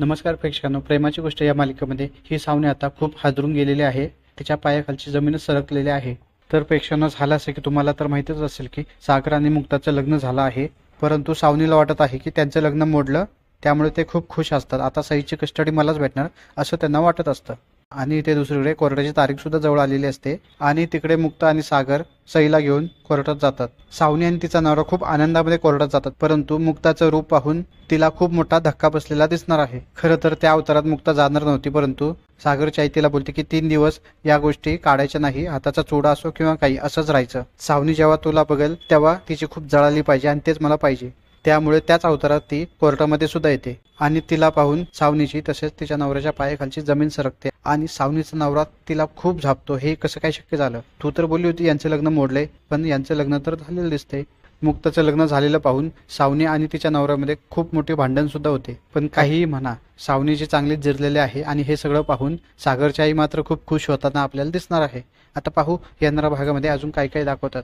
नमस्कार प्रेक्षकांनो प्रेमाची गोष्ट या मालिकेमध्ये ही सावने आता खूप हादरून गेलेली आहे. तिच्या पायाखालची जमीनच सरकलेली आहे. तर प्रेक्षकांना झालं असेल की तुम्हाला तर माहितीच असेल की सागर आणि मुक्ताचं लग्न झालं आहे. परंतु सावनीला वाटत आहे की त्यांचं लग्न मोडलं त्यामुळे ते खूप खुश असतात. आता सईची कस्टडी मलाच भेटणार असं त्यांना वाटत असतं. आणि ते दुसरीकडे कोर्टाची तारीख सुद्धा जवळ आलेली असते. आणि तिकडे मुक्ता आणि सागर सईला घेऊन कोर्टात जातात. सावनी आणि तिचा नवरा खूप आनंदामध्ये कोर्टात जातात परंतु मुक्ताचं रूप पाहून तिला खूप मोठा धक्का बसलेला दिसणार आहे. खरं तर त्या अवतारात मुक्ता जाणार नव्हती परंतु सागरची आई तिला बोलते की तीन दिवस या गोष्टी काढायच्या नाही हाताचा चोडा असो किंवा काही असंच राहायचं. सावनी जेव्हा तुला बघेल तेव्हा तिची खूप जळाली पाहिजे आणि तेच मला पाहिजे. त्यामुळे त्याच अवतारात ती कोर्टामध्ये सुद्धा येते आणि तिला पाहून सावनीची तसेच तिच्या नवऱ्याच्या पायाखालची जमीन सरकते. आणि सावनीचा नवरा तिला खूप झापतो. हे कसं काय शक्य झालं? तू तर बोलली होती यांचं लग्न मोडले पण यांचं लग्न तर झालेलं दिसते मुक्ताचं लग्न झालेलं पाहून सावनी आणि तिच्या नवऱ्यामध्ये खूप मोठे भांडण सुद्धा होते. पण काहीही म्हणा सावनीची चांगलीच जिरलेले आहे आणि हे सगळं पाहून सागरची आई मात्र खूप खुश होताना आपल्याला दिसणार आहे. आता पाहू येणाऱ्या भागामध्ये अजून काय काय दाखवतात.